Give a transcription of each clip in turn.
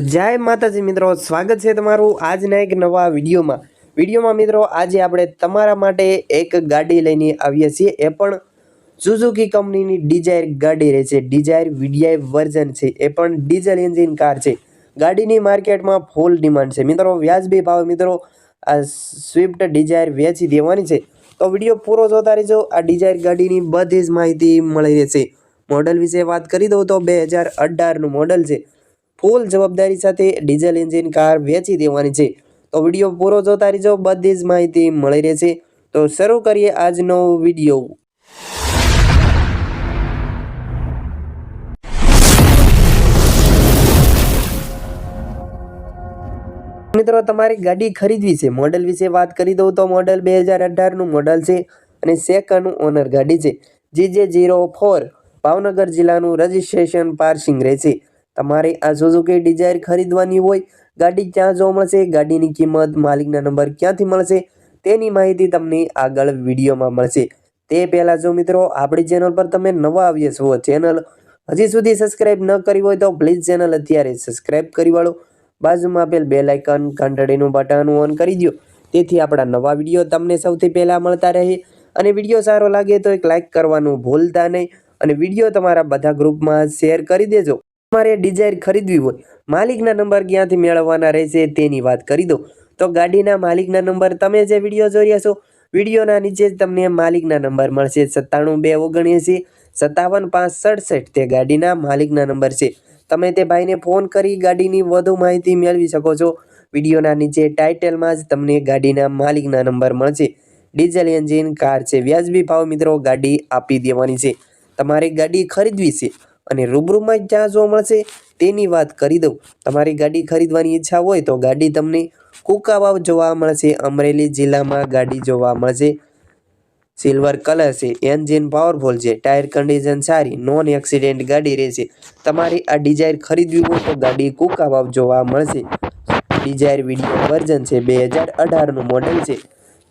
જય માતાજી મિત્રો, સ્વાગત છે તમારું આજના એક નવા વિડીયોમાં. વિડીયોમાં મિત્રો, આજે આપણે તમારા માટે એક ગાડી લઈને આવીએ છીએ. એ પણ સુઝુકી કંપનીની ડિઝાયર ગાડી રહે છે. ડિઝાયર વીડીઆઈ વર્ઝન છે. એ પણ ડીઝલ એન્જિન કાર છે. ગાડીની માર્કેટમાં ફૂલ ડિમાન્ડ છે. મિત્રો, વ્યાજબી ભાવ મિત્રો, આ સ્વિફ્ટ ડિઝાયર વેચી દેવાની છે. તો વીડિયો પૂરો જોતા રહેજો. આ ડિઝાયર ગાડીની બધી જ માહિતી મળી રહેશે. મોડલ વિશે વાત કરી દઉં તો બે હજાર અઢારનું મોડલ છે. ફૂલ જવાબદારી સાથે ડીઝલ એન્જિન કાર વેચી દેવાની છે. તો વીડિયો પૂરો જોતા રહીજો. બધી જ માહિતી મળી રહેશે. તો શરૂ કરીએ આજનો વીડિયો. મિત્રો, તમારી ગાડી ખરીદવી છે. મોડલ વિશે વાત કરી દઉં તો મોડલ બે હજાર અઢારનું મોડલ છે અને સેકન્ડનું ઓનર ગાડી છે. જી જે જીરો ફોર ભાવનગર જિલ્લાનું રજિસ્ટ્રેશન પાર્સિંગ રહેશે. તમારે આ સુઝુકી ડિઝાયર ખરીદવાની હોય, ગાડી ક્યાં જોવા મળશે, ગાડીની કિંમત, માલિકના નંબર ક્યાંથી મળશે, તેની માહિતી તમને આગળ વિડીયોમાં મળશે. તે પહેલાં જો મિત્રો, આપણી ચેનલ પર તમે નવા આવીએ છો ચેનલ હજી સુધી સબસ્ક્રાઇબ ન કરી હોય તો પ્લીઝ ચેનલ અત્યારે સબસ્ક્રાઇબ કરી વાળો. બાજુમાં આપેલ બે લાઇકન ઘંટડીનું બટન ઓન કરી દો તેથી આપણા નવા વીડિયો તમને સૌથી પહેલાં મળતા રહે. અને વીડિયો સારો લાગે તો એક લાઇક કરવાનું ભૂલતા નહીં. અને વીડિયો તમારા બધા ગ્રુપમાં શેર કરી દેજો. તમારે ડિઝાયર ખરીદવી હોય, માલિકના નંબર ક્યાંથી મેળવવાના રહેશે તેની વાત કરી દો. તો ગાડીના માલિકના નંબર તમે જે વીડિયો જોઈ રહ્યા છો, વિડીયોના નીચે જ તમને માલિકના નંબર મળશે. સત્તાણું બે ઓગણએંસી, સત્તાવન પાંચ સડસઠ તે ગાડીના માલિકના નંબર છે. તમે તે ભાઈને ફોન કરી ગાડીની વધુ માહિતી મેળવી શકો છો. વિડીયોના નીચે ટાઇટલમાં જ તમને ગાડીના માલિકના નંબર મળશે. ડીઝલ એન્જિન, કાર છે. વ્યાજબી ભાવ મિત્રો ગાડી આપી દેવાની છે. તમારે ગાડી ખરીદવી છે. અને રૂબરૂમાં જ જ્યાં જોવા મળશે તેની વાત કરી દઉં. તમારી ગાડી ખરીદવાની ઈચ્છા હોય તો ગાડી તમને કુકાવાવ જોવા મળશે. અમરેલી જિલ્લામાં ગાડી જોવા મળશે. સિલ્વર કલર છે એન્જિન પાવરફુલ છે ટાયર કન્ડિશન સારી નોન એક્સિડન્ટ ગાડી રહેશે. તમારી આ ડિઝાયર ખરીદવી હોય તો ગાડી કુકાવાવ જોવા મળશે. ડિઝાયર વીડિયો વર્ઝન છે, બે હજાર અઢારનું મોડેલ છે.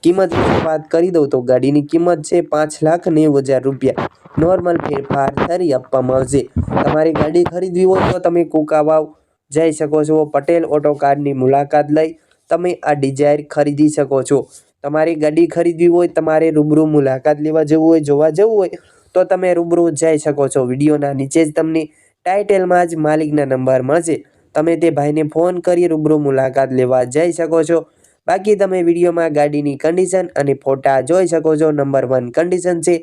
કિંમત વિશે વાત કરી દઉં તો ગાડીની કિંમત છે પાંચ લાખ નેવું હજાર રૂપિયા. નોર્મલ ફેરફાર કરી આપવામાં આવશે. તમારી ગાડી ખરીદવી હોય તો તમે કુકાવાવ જઈ શકો છો. પટેલ ઓટો કારની મુલાકાત લઈ તમે આ ડિઝાયર ખરીદી શકો છો. તમારી ગાડી ખરીદવી હોય, તમારે રૂબરૂ મુલાકાત લેવા જવું હોય, જોવા જવું હોય, તો તમે રૂબરૂ જઈ શકો છો. વિડીયોના નીચે જ તમને ટાઇટલમાં જ માલિકના નંબર મળશે. તમે તે ભાઈને ફોન કરી રૂબરૂ મુલાકાત લેવા જઈ શકો છો. બાકી તમે વિડીયોમાં ગાડીની કન્ડિશન અને ફોટા જોઈ શકો છો. નંબર વન કન્ડિશન છે,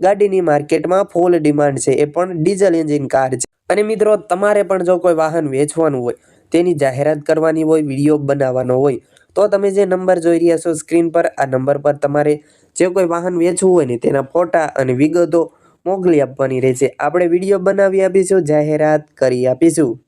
ગાડીની માર્કેટમાં ફૂલ ડિમાન્ડ છે. એ પણ ડીઝલ એન્જિન કાર છે. અને મિત્રો, તમારે પણ જો કોઈ વાહન વેચવાનું હોય, તેની જાહેરાત કરવાની હોય, વીડિયો બનાવવાનો હોય, તો તમે જે નંબર જોઈ રહ્યા છો સ્ક્રીન પર, આ નંબર પર તમારે જે કોઈ વાહન વેચવું હોય ને, તેના ફોટા અને વિગતો મોકલી આપવાની રહેશે. આપણે વીડિયો બનાવી આપીશું, જાહેરાત કરી આપીશું.